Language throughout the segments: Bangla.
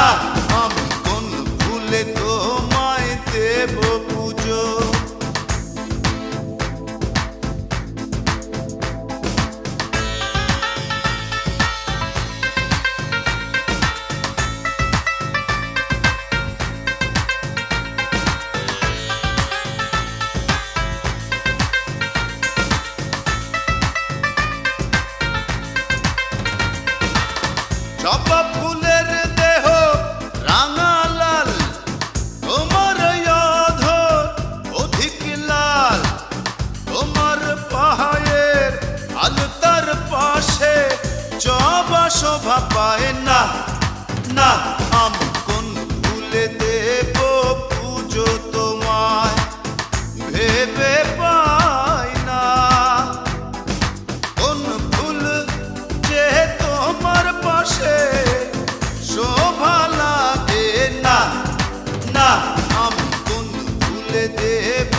আমি কোন ভুলে তোমায় দেব পুজো? জবা ফুলের শোভা পায় না না, আমি কোন ভুলে দেব পুজো তোমায়, ভেবে পাই না। কোন ফুল যে তোমার পাশে শোভা লাগে না না, আমি কোন ফুলে দেব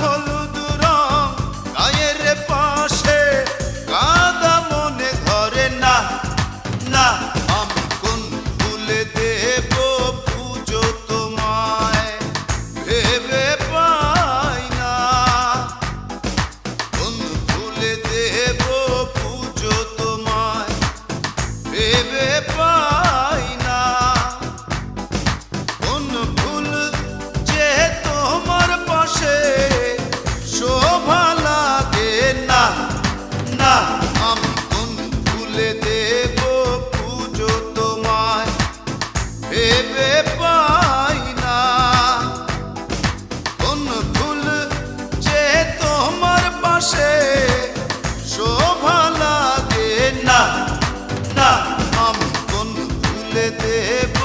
হলুদ রং গায়ের পাশে গাঁদা মনে ধরে না না, আমি কোন ফুলে দেব পুজো তোমায়? ভেবে পাই না। কোন ফুলে দেব পুজো তোমায়? ভেবে ফুল যে তোমার পাশে শোভা লাগে। না না আমি কোন ফুলে দেব